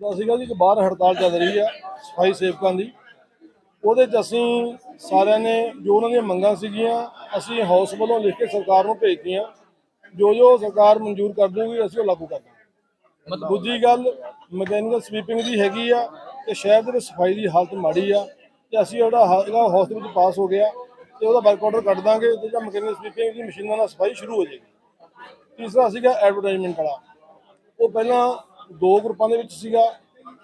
ਦਾ ਸੀਗਾ ਜੀ ਕਿ ਬਾਹਰ ਹੜਤਾਲ ਚੱਲ ਰਹੀ ਹੈ ਸਫ਼ਾਈ ਸੇਵਕਾਂ ਦੀ। ਉਹਦੇ 'ਚ ਅਸੀਂ ਸਾਰਿਆਂ ਨੇ ਜੋ ਉਹਨਾਂ ਦੀਆਂ ਮੰਗਾਂ ਸੀਗੀਆਂ ਅਸੀਂ ਹਾਊਸ ਵੱਲੋਂ ਲਿਖ ਕੇ ਸਰਕਾਰ ਨੂੰ ਭੇਜਤੀਆਂ। ਜੋ ਜੋ ਸਰਕਾਰ ਮਨਜ਼ੂਰ ਕਰ ਦੂਗੀ ਅਸੀਂ ਉਹ ਲਾਗੂ ਕਰ ਦਾਂਗੇ। ਮਤਲਬ ਦੂਜੀ ਗੱਲ ਮਕੈਨੀਕਲ ਸਵੀਪਿੰਗ ਦੀ ਹੈਗੀ ਆ ਤੇ ਸ਼ਹਿਰ ਦੇ ਵਿੱਚ ਸਫ਼ਾਈ ਦੀ ਹਾਲਤ ਮਾੜੀ ਆ ਤੇ ਅਸੀਂ ਜਿਹੜਾ ਹਾ- ਜਿਹੜਾ ਹਾਊਸ ਵਿੱਚ ਪਾਸ ਹੋ ਗਿਆ ਤੇ ਉਹਦਾ ਵਰਕ ਆਰਡਰ ਕੱਢ ਦਾਂਗੇ ਤੇ ਜਾਂ ਮਕੈਨੀਕਲ ਸਵੀਪਿੰਗ ਦੀ ਮਸ਼ੀਨਾਂ ਨਾਲ ਸਫ਼ਾਈ ਸ਼ੁਰੂ ਹੋ ਜਾਏਗੀ। ਤੀਸਰਾ ਸੀਗਾ ਐਡਵਰਟਾਈਜ਼ਮੈਂਟ ਵਾਲਾ। ਉਹ ਪਹਿਲਾਂ ਦੋ ਗਰੁੱਪਾਂ ਦੇ ਵਿੱਚ ਸੀਗਾ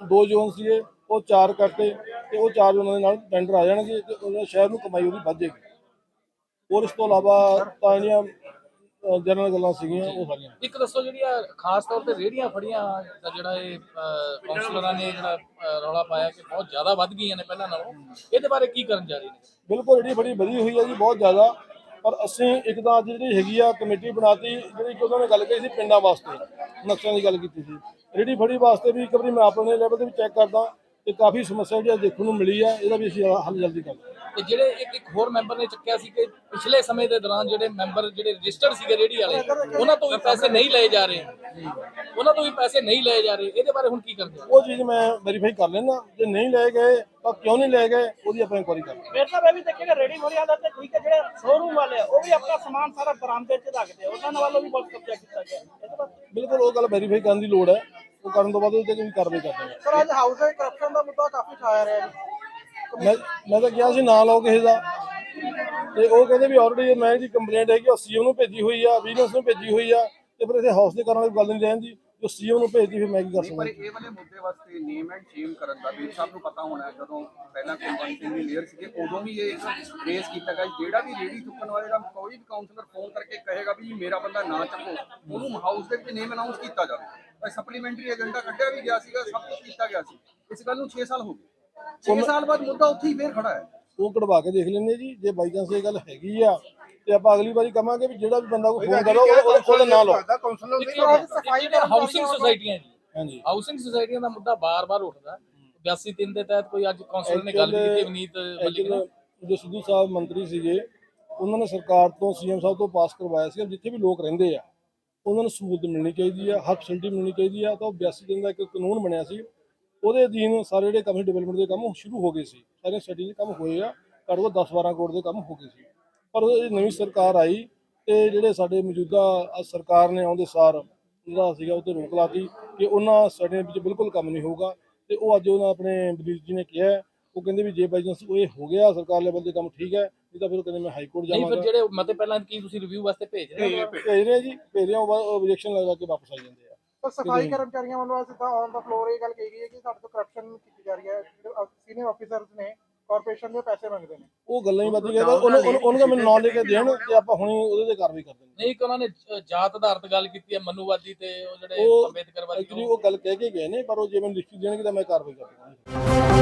ਦੋ ਜ਼ੋਨ ਸੀਗੇ ਉਹ ਚਾਰ ਕਰਤੇ ਤੇ ਉਹ ਚਾਰ ਜ਼ੋਨਾਂ ਦੇ ਨਾਲ ਟੈਂਡਰ ਆ ਜਾਣਗੇ ਤੇ ਉਹਨਾਂ ਸ਼ਹਿਰ ਨੂੰ ਕਮਾਈ ਉਹਦੀ ਵੱਧ ਜਾਏਗੀ। ਹੋਰ ਇਸ ਤੋਂ ਇਲਾਵਾ ਤਾਂ ਜਿਹੜੀਆਂ ਜਨਰਲ ਗੱਲਾਂ ਸੀਗੀਆਂ ਉਹ ਸਾਰੀਆਂ। ਇੱਕ ਦੱਸੋ ਜਿਹੜੀਆਂ ਖਾਸ ਤੌਰ ਤੇ ਰੇੜੀਆਂ ਫੜੀਆਂ ਦਾ ਜਿਹੜਾ ਇਹ ਕਾਉਂਸਲਰਾਂ ਨੇ ਜਿਹੜਾ ਰੌਲਾ ਪਾਇਆ ਕਿ ਬਹੁਤ ਜ਼ਿਆਦਾ ਵੱਧ ਗਈਆਂ ਨੇ ਪਹਿਲਾਂ ਨਾਲੋਂ ਇਹਦੇ ਬਾਰੇ ਕੀ ਕਰਨ ਜਾ ਰਹੇ ਨੇ? ਬਿਲਕੁਲ ਜਿਹੜੀ ਬੜੀ ਵਧੀ ਹੋਈ ਹੈ ਜੀ ਬਹੁਤ ਜ਼ਿਆਦਾ। ਪਰ ਅਸੀਂ ਇੱਕ ਤਾਂ ਅੱਜ ਜਿਹੜੀ ਹੈਗੀ ਆ ਕਮੇਟੀ ਬਣਾਤੀ, ਜਿਹੜੀ ਕਿ ਉਹਨਾਂ ਨੇ ਗੱਲ ਕਹੀ ਸੀ ਪਿੰਡਾਂ ਵਾਸਤੇ, ਨਕਸ਼ਿਆਂ ਦੀ ਗੱਲ ਕੀਤੀ ਸੀ। ਰੇੜੀ ਫੜੀ ਵਾਸਤੇ ਵੀ ਇੱਕ ਵਾਰੀ ਮੈਂ ਆਪਣੇ ਲੈਵਲ ਤੇ ਵੀ ਚੈੱਕ ਕਰਦਾ ਤੇ ਕਾਫੀ ਸਮੱਸਿਆ ਜਿਹੜੀ ਦੇਖਣ ਨੂੰ ਮਿਲੀ ਆ, ਇਹਦਾ ਵੀ ਅਸੀਂ ਹੱਲ ਜਲਦੀ ਕਰਾਂਗੇ ਤੇ ਜਿਹੜੇ ਇੱਕ ਇੱਕ ਹੋਰ ਮੈਂਬਰ ਨੇ ਚੱਕਿਆ ਸੀ ਕਿ ਪਿਛਲੇ ਸਮੇਂ ਦੇ ਦੌਰਾਨ ਜਿਹੜੇ ਮੈਂਬਰ ਜਿਹੜੇ ਰਜਿਸਟਰਡ ਸੀਗੇ ਰੇੜੀ ਵਾਲੇ ਉਹਨਾਂ ਤੋਂ ਵੀ ਪੈਸੇ ਨਹੀਂ ਲਏ ਜਾ ਰਹੇ। ਉਹਨਾਂ ਤੋਂ ਵੀ ਪੈਸੇ ਨਹੀਂ ਲਏ ਜਾ ਰਹੇ। ਇਹਦੇ ਬਾਰੇ ਹੁਣ ਕੀ ਕਰਦੇ ਉਹ ਚੀਜ਼ ਮੈਂ ਵੈਰੀਫਾਈ ਕਰ ਲੈਣਾ ਜੇ ਨਹੀਂ ਲਏ ਗਏ ਤਾਂ ਕਿਉਂ ਨਹੀਂ ਲਏ ਗਏ? ਉਹਦੀ ਆਪਾਂ ਇਨਕੁਆਰੀ ਕਰਾਂਗੇ ਮੇਰੇ ਸਾਹਿਬ ਇਹ ਵੀ ਦੇਖੇਗਾ ਰੈਡੀ ਮੋਰੀਆਂ ਦਾ ਤੇ ਠੀਕ ਹੈ ਜਿਹੜੇ ਸ਼ੋਰੂਮ ਵਾਲੇ ਉਹ ਵੀ ਆਪਣਾ ਸਮਾਨ ਸਾਰਾ ਬਰਾਮਦੇ 'ਚ ਰੱਖਦੇ ਆ। ਉਹਨਾਂ ਵੱਲੋਂ ਵੀ ਬਹੁਤ ਕਬਜ਼ਾ ਕੀਤਾ ਗਿਆ। ਬਿਲਕੁਲ ਉਹ ਗੱਲ ਵੈਰੀਫਾਈ ਕਰਨ ਦੀ ਲੋੜ ਹੈ। ਉਹ ਕਰਨ ਤੋਂ ਬਾਅਦ ਉਹਦੇ ਤੇ ਵੀ ਕਾਰਵਾਈ ਕਰਦੇ ਹਾਂ ਸਰ ਅੱਜ ਹਾਊਸ ਦੇ ਕਰਪਸ਼ਨ ਦਾ ਮੁੱਦਾ ਕਾਫੀ ਛਾਇਆ ਰਿਹਾ ਜੀ। ਮੈਂ ਮੈਂ ਤਾਂ ਕਿਹਾ ਸੀ ਨਾ ਲਾਓ ਕਿਸੇ ਦਾ। ਤੇ ਉਹ ਕਹਿੰਦੇ ਵੀ ਆਲਰੇਡੀ ਮੈਂ ਜੀ ਕੰਪਲੇਂਟ ਹੈਗੀ ਉਹ ਸੀਓ ਨੂੰ ਭੇਜੀ ਹੋਈ ਆ ਵਿਜੀਲੈਂਸ ਨੂੰ ਭੇਜੀ ਹੋਈ ਆ ਤੇ ਫਿਰ ਇੱਥੇ ਹਾਊਸ ਦੇ ਕਰਨ ਵਾਲੀ ਗੱਲ ਨਹੀਂ ਰਹਿੰਦੀ ਜੋ ਸੀਓ ਨੂੰ ਭੇਜਦੀ ਫਿਰ ਮੈਂ ਕੀ ਕਰ ਪਰ ਸਕਦਾ? ਇਹ ਵਾਲੇ ਮੁੱਦੇ ਵਾਸਤੇ ਨੇਮ ਐਂਡ ਸ਼ੇਮ ਕਰਨ ਦਾ ਵੀਰ ਸਾਹਿਬ ਨੂੰ ਪਤਾ ਹੋਣਾ ਹੈ, ਜਦੋਂ ਪਹਿਲਾਂ ਕੁਲਵੰਤ ਸਿੰਘ ਦੀ ਲੇਅਰ ਸੀਗੇ ਉਦੋਂ ਵੀ ਇਹ ਰੇਸ ਕੀਤਾ ਗਿਆ। ਜਿਹੜਾ ਵੀ ਰੇੜੀ ਚੁੱਕਣ ਵਾਲੇ ਦਾ ਕੋਈ ਵੀ ਕਾਉਂਸਲਰ ਫੋਨ ਕਰਕੇ ਕਹੇਗਾ ਵੀ ਮੇਰਾ ਬੰਦਾ ਨਾ ਚੱਕੋ ਉਹਨੂੰ ਹਾਊਸ ਦੇ ਵਿੱਚ ਨੇਮ ਅਨਾਉਂਸ ਕੀਤਾ ਜਾਵੇ। ਪਰ ਸਪਲੀਮੈਂਟਰੀ ਏਜੰਡਾ ਕੱਢਿਆ ਵੀ ਗਿਆ ਸੀਗਾ ਸਭ ਕੁਝ ਕੀਤਾ ਗਿਆ ਸੀ। ਇਸ ਗੱਲ ਨੂੰ 6 ਸਾਲ ਹੋ ਗਏ। 6 ਸਾਲ ਬਾਅਦ ਮੁੱਦਾ ਉੱਥੇ ਹੀ ਫੇਰ ਖੜਾ ਹੈ। ਉਹ ਕਢਵਾ ਕੇ ਦੇਖ ਲੈਂਦੇ ਜੀ ਜੇ ਬਾਈ ਚਾਂਸ ਇਹ ਗੱਲ ਹੈਗੀ ਆ ਤੇ ਆਪਾਂ ਅਗਲੀ ਵਾਰੀ ਕਵਾਂਗੇ ਵੀ ਜਿਹੜਾ ਵੀ ਬੰਦਾ ਕੋਈ ਫੋਨ ਕਰੋ ਉਹ ਉਹਦੇ ਕੋਲ ਨਾ ਲਓ। ਸਫ਼ਾਈ ਹਾਊਸਿੰਗ ਸੁਸਾਇਟੀਆਂ ਜੀ ਹਾਂਜੀ। ਹਾਊਸਿੰਗ ਸੁਸਾਇਟੀਆਂ ਦਾ ਮੁੱਦਾ ਬਾਰ-ਬਾਰ ਉੱਠਦਾ। 82 ਤਿੰਨ ਦੇ ਤਹਿਤ ਕੋਈ ਅੱਜ ਕਾਉਂਸਲਰ ਨੇ ਗੱਲ ਕੀਤੀ ਅਵਨੀਤ ਮਲਿਕ ਨੇ। ਜੋ ਸਿੱਧੂ ਸਾਹਿਬ ਮੰਤਰੀ ਸੀਗੇ ਉਹਨਾਂ ਨੇ ਸਰਕਾਰ ਤੋਂ ਸੀਐਮ ਸਾਹਿਬ ਤੋਂ ਪਾਸ ਕਰਵਾਇਆ ਸੀ ਜਿੱਥੇ ਵੀ ਲੋਕ ਰਹਿੰਦੇ ਆ ਉਹਨਾਂ ਨੂੰ ਸਹੂਲਤ ਮਿਲਣੀ ਚਾਹੀਦੀ ਆ ਹਰ ਫੈਸਿਲਿਟੀ ਮਿਲਣੀ ਚਾਹੀਦੀ ਆ ਤਾਂ ਉਹ 82 ਦਿਨ ਦਾ ਇੱਕ ਕਾਨੂੰਨ ਬਣਿਆ ਸੀ ਉਹਦੇ ਅਧੀਨ ਸਾਰੇ ਜਿਹੜੇ ਕੰਮ ਡਿਵੈਲਪਮੈਂਟ ਦੇ ਕੰਮ ਸ਼ੁਰੂ ਹੋ ਗਏ ਸੀ। ਸਾਰੇ ਸਟੱਡੀ ਦੇ ਕੰਮ ਹੋਏ ਆ ਘੱਟੋ ਘੱਟ 10 12 ਕਰੋੜ ਦੇ ਕੰਮ ਹੋ ਗਏ ਸੀ। ਪਰ ਇਹ ਨਵੀਂ ਸਰਕਾਰ ਆਈ ਤੇ ਜਿਹੜੇ ਸਾਡੇ ਮੌਜੂਦਾ ਸਰਕਾਰ ਨੇ ਆਉਂਦੇ ਸਾਰ ਜਿਹੜਾ ਸੀਗਾ ਉਹ ਤੇ ਰੋਕ ਲਾਤੀ ਕਿ ਉਹਨਾਂ ਸਟੱਡੀਆਂ ਵਿੱਚ ਬਿਲਕੁਲ ਕੰਮ ਨਹੀਂ ਹੋਊਗਾ ਤੇ ਉਹ ਅੱਜ ਉਹਨਾਂ ਆਪਣੇ ਵਜ਼ੀਰ ਜੀ ਨੇ ਕਿਹਾ ਉਹ ਕਹਿੰਦੇ ਵੀ ਜੇ ਬਾਈ ਚਾਂਸ ਇਹ ਹੋ ਗਿਆ ਸਰਕਾਰ ਲੈਵਲ ਤੇ ਕੰਮ ਠੀਕ ਹੈ ਨਹੀਂ ਤਾਂ ਫਿਰ ਉਹ ਕਹਿੰਦੇ ਮੈਂ ਹਾਈ ਕੋਰਟ ਨਹੀਂ ਫਿਰ ਜਾਵਾਂਗਾ। ਜਿਹੜੇ ਮਤੇ ਪਹਿਲਾਂ ਕੀ ਤੁਸੀਂ ਰਿਵਿਊ ਵਾਸਤੇ ਭੇਜ ਰਹੇ ਹੋ? ਭੇਜ ਰਹੇ ਆ ਜੀ ਭੇਜ ਰਹੇ ਆ ਉਹ ਆਬਜੈਕਸ਼ਨ ਲਗਾ ਕੇ ਵਾਪਸ ਆਈ ਜਾਂਦੇ ਆ। ਪਰ ਸਫ਼ਾਈ ਕਰਮਚਾਰੀਆਂ ਵੱਲੋਂ ਸਿੱਧਾ ਔਨ ਦਾ ਫਲੋਰ ਇਹ ਗੱਲ ਕਹੀ ਗਈ ਹੈ ਕਿ ਸਾਡੇ ਤੋਂ ਕਰਪਸ਼ਨ ਕੀਤੀ ਜਾ ਰਹੀ ਹੈ। ਸੀਨੀਅਰ ਆਫੀਸਰਸ ਨੇ ਕਾਰਪੋਰੇਸ਼ਨ ਦੇ ਪੈਸੇ ਮੰਗਦੇ ਨੇ। ਉਹ ਗੱਲਾਂ ਹੀ ਵਧੀਆ ਉਹਨੂੰ ਉਹਨੂੰ ਉਹਨੂੰ ਮੈਨੂੰ ਨਾਂ ਲੈ ਕੇ ਦੇਣ ਤੇ ਆਪਾਂ ਹੁਣੀ ਉਹਦੇ ਤੇ ਕਾਰਵਾਈ ਕਰ ਦਿੰਦੇ ਨਹੀਂ ਕਿ ਉਹਨਾਂ ਨੇ ਜਾਤ ਆਧਾਰਿਤ ਗੱਲ ਕੀਤੀ ਹੈ ਮਨੂਵਾਦੀ ਤੇ ਉਹ ਜਿਹੜੇ ਅੰਬੇਦਕਰਵਾਦੀ ਉਹ ਗੱਲ ਕਹਿ ਕੇ ਗਏ ਨੇ ਪਰ ਉਹ ਜੇ ਮੈਨੂੰ ਲਿਖੀ ਦੇਣਗੇ ਤਾਂ ਮੈਂ ਕਾਰਵਾਈ ਕਰ ਦੂੰਗਾ